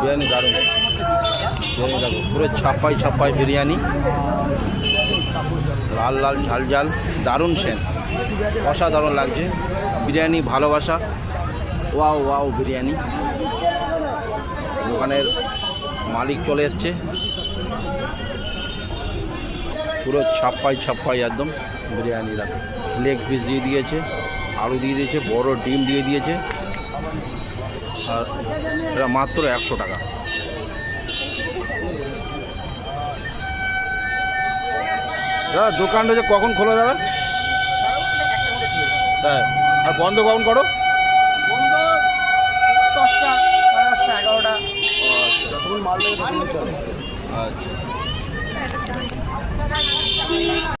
বিরিয়ানি দারুণ। বিরিয়ানি পুরো ছাপ্পাই ছাপ্পাই বিরিয়ানি। লাল লাল ঝাল ঝাল। দারুণ সেন। অসাধারণ লাগছে। বিরিয়ানি ভালোবাসা। Wow wow, biryani. দোকানের মালিক চলে এসছে। পুরো ছাপ্পাই ছাপ্পাই একদম বিরিয়ানি দেখো লেগ পিস দিয়ে দিয়েছে আলু দিয়ে দিয়েছে বড় ডিম দিয়ে দিয়েছে। আর এটা মাত্র একশো টাকা। দাদা দোকানটা যে কখন খোলো দাদা? হ্যাঁ আর বন্ধ কখন করো? বন্ধ দশটা সাড়ে দশটা এগারোটা। যতক্ষণ মাল দেবে ততক্ষণ চলে। আচ্ছা।